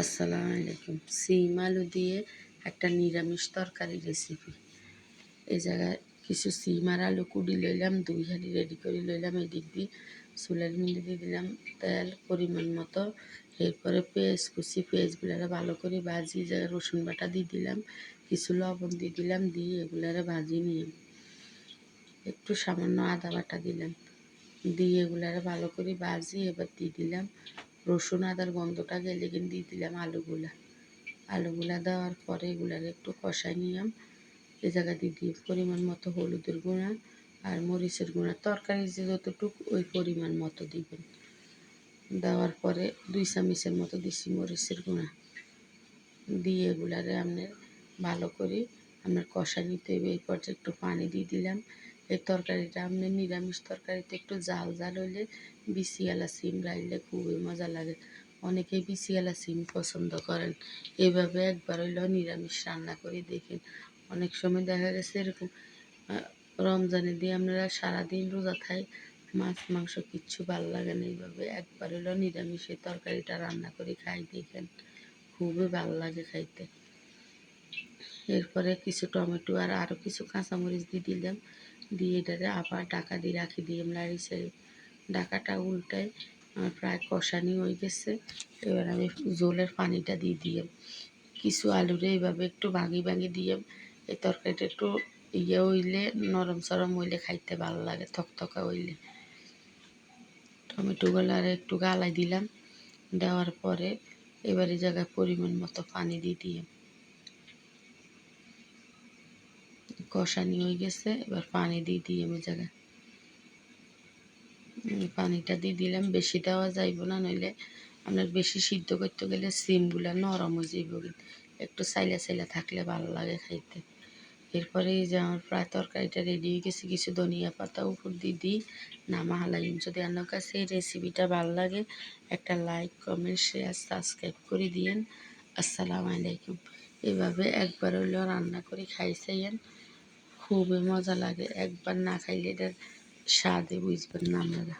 আসসালামু আলাইকুম। সিম আলু দিয়ে একটা নিরামিষ তরকারি রেসিপি এই জায়গায় কিছু সিম আর আলু কুড়ি লইলাম, দুই হাঁড়ি রেডি করে লইলাম, এদিক দিয়ে চুলের মধ্যে দিয়ে দিলাম তেল, পরিমাণ মতো। এরপরে পেঁয়াজ কুচি পেঁয়াজগুলারে ভালো করে ভাজি রসুন বাটা দিয়ে দিলাম, কিছু লবণ দিয়ে দিলাম, দিয়ে এগুলারে ভাজি নিয়ে একটু সামান্য আদা বাটা দিলাম। দিয়ে এগুলারে ভালো করে ভাজি, এবার দিয়ে দিলাম রসুন আদার গন্ধটা গেলে কিন্তু দিয়ে দিলাম আলুগুলা। আলুগুলা দেওয়ার পরে এগুলার একটু কষাই নিলাম। এ জায়গা দিয়ে দিয়ে পরিমাণ মতো হলুদের গুঁড়া আর মরিচের গুঁড়া। তরকারি যে যতটুকু ওই পরিমাণ মতো দিবেন। দেওয়ার পরে দুই চামিচের মতো দিছি মরিচের গুঁড়া। দিয়ে এগুলারে আপনার ভালো করে আপনার কষা নিতে হবে। এই পর্যায়ে একটু পানি দিয়ে দিলাম। এই তরকারিটা, আপনি নিরামিষ তরকারিতে একটু জাল জাল হইলে বিসিয়ালা সিম রাইলে খুবই মজা লাগে। অনেকেই বিসিয়ালা সিম পছন্দ করেন। এভাবে একবার হইলেও নিরামিষ রান্না করে দেখেন। অনেক সময় দেখা গেছে এরকম রমজানে দিয়ে আপনারা সারাদিন রোজা খাই মাছ, মাংস কিচ্ছু ভালো লাগে না। এইভাবে একবার হইলেও নিরামিষ তরকারিটা রান্না করে খাই দেখেন। খুবই ভালো লাগে খাইতে। এরপরে কিছু টমেটো আর আরও কিছু কাঁচামরিচ দিয়ে দিলাম। দিয়ে এটারে আবার ডাকা দিয়ে রাখি দিয়ে লাড়ি সারি ডাকাটা উল্টায় আমার প্রায় কষানি হয়ে গেছে। এবার আমি জলের পানিটা দিয়ে দিয়ে কিছু আলুরে এইভাবে একটু ভাঙি ভাঙি দিয়ে এই তরকারিটা একটু ইয়ে হইলে, নরম সরম হইলে খাইতে ভালো লাগে, থকথকা হইলে। টমেটোগুলো আর একটু গালাই দিলাম। দেওয়ার পরে এবার জায়গায় পরিমাণ মতো পানি দিয়ে দিয়ে কষানি হয়ে গেছে, এবার পানি দিয়ে দিই আমি জায়গায়। পানিটা দিয়ে দিলাম, বেশি দেওয়া যাইব না, নইলে আপনার বেশি সিদ্ধ করতে গেলে সিমগুলো নরম হয়ে যাইব। একটু সাইলা সাইলা থাকলে ভালো লাগে খাইতে। এরপরে এই যে আমার প্রায় তরকারিটা রেডি হয়ে গেছে, কিছু ধনিয়া পাতা উপর দিয়ে দিই। নামা হালাইম যদি আপনার কাছে এই রেসিপিটা ভালো লাগে, একটা লাইক কমেন্ট শেয়ার সাবস্ক্রাইব করে দিয়েন। আসসালামু আলাইকুম। এভাবে একবার হইলেও রান্না করে খাইছেন। খুবই মজা লাগে একবার না খাইলে এটার স্বাদে বুঝবেন না আপনারা